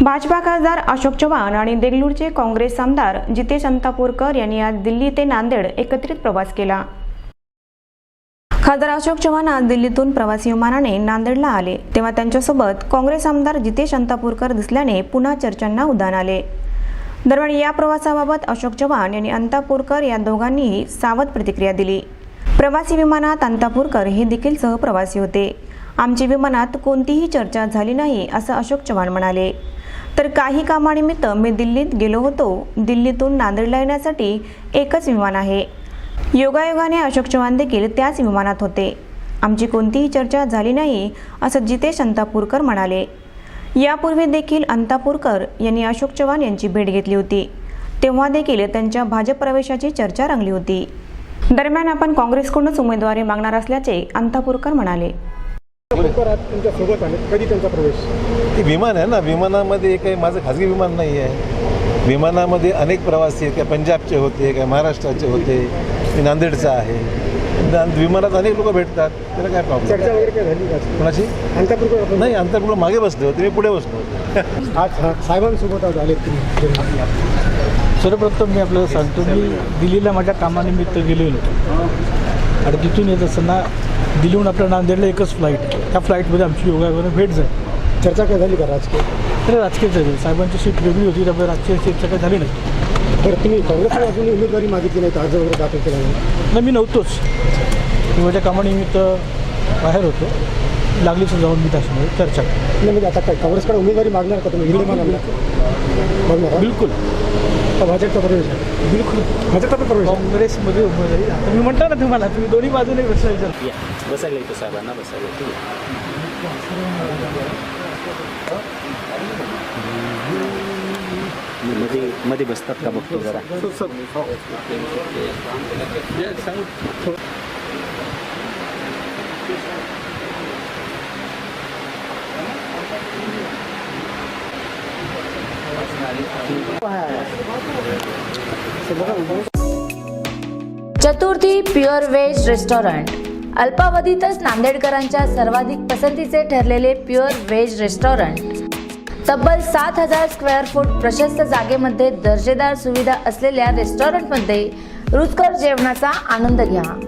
भाजपा खासदार अशोक चव्हाण आणि देगलूरचे काँग्रेस आमदार जितेश अंतापूरकर यांनी आज दिल्ली ते नांदेड एकत्रित प्रवास केला. खासदार अशोक चव्हाण आज दिल्लीतून प्रवासी विमानाने नांदेडला आले. तेव्हा त्यांच्यासोबत काँग्रेस आमदार जितेश अंतापूरकर दिसल्याने पुन्हा चर्चांना उधाण आले. दरम्यान या प्रवासाबाबत अशोक चव्हाण यांनी अंतापूरकर या दोघांनीही सावध प्रतिक्रिया दिली. प्रवासी विमानात अंतापूरकर हे देखील सहप्रवासी होते. आमची विमानात कोणतीही चर्चा झाली नाही असं अशोक चव्हाण म्हणाले. तर काही कामानिमित्त मी दिल्लीत गेलो होतो. दिल्लीतून नांदेडला येण्यासाठी एकच विमान आहे. योगायोगाने अशोक चव्हाण देखील त्याच विमानात होते. आमची कोणतीही चर्चा झाली नाही असं जितेश अंतापूरकर म्हणाले. यापूर्वी देखील अंतापूरकर यांनी अशोक चव्हाण यांची भेट घेतली होती. तेव्हा देखील त्यांच्या भाजप प्रवेशाची चर्चा रंगली होती. दरम्यान आपण काँग्रेसकडूनच उमेदवारी मागणार असल्याचे अंतापूरकर म्हणाले. लवकर आज तुमच्यासोबत आले कधी त्यांचा प्रवेश? ते विमान आहे ना विमानामध्ये काही माझं खाजगी विमान नाही आहे. विमानामध्ये अनेक प्रवासी आहेत काय पंजाबचे होते काय महाराष्ट्राचे होते मी नांदेडचा आहे. विमानात अनेक लोक भेटतात त्याला काय चर्चा प्रॉब्लेम वगैरे काय झाली का? कोणाची? आपण नाही अंतर मागे बसले होते मी पुढे बसलो होतो. आज साहेबांसोबत आज आले तुम्ही सर्वप्रथम मी आपल्याला सांगतो मी दिल्लीला माझ्या कामानिमित्त गेलेलो होतो. आणि तिथून येत असताना दिल्लीहून आपल्या नांदेडला एकच फ्लाईट त्या फ्लाईटमध्ये आमची योगायोगाने भेट झाली. चर्चा काय झाली का राजकीय? तर राजकीय झाली साहेबांची सीट वेगळी होती त्यामुळे राजकीय चर्चा काही झाली नाही. बरं तुम्ही काँग्रेसने अजूनही उमेदवारी मागितली नाही तर अर्ज वगैरे दाखल केला नाही. नाही मी नव्हतोच. मी माझ्या कामानिमित्त बाहेर होतो. लागलीच जाऊन मी त्याच्यामध्ये चर्चा केली. नाही म्हणजे आता काय काँग्रेसकडे उमेदवारी मागणार का तुम्ही? आमदार मागणार? बिलकुल. का भाजपचा प्रवेश आहे. बिलकुल. भाजपचा प्रवेश आहे. काँग्रेसमध्ये उमेदवारी आता मी म्हणतो ना तुम्हाला तुम्ही दोन्ही बाजूने विचार. या. बसायला येतो साहेबांना बसायला येतो. मध्ये मध्ये बसतात का बघतो जरा. Chaturthi pure veg restaurant. अल्पावधीतच नांदेडकरांच्या सर्वाधिक पसंतीचे ठरलेले प्युअर व्हेज रेस्टॉरंट. तब्बल सात हजार स्क्वेअर फूट प्रशस्त जागेमध्ये दर्जेदार सुविधा असलेल्या रेस्टॉरंटमध्ये रुचकर जेवणाचा आनंद घ्या.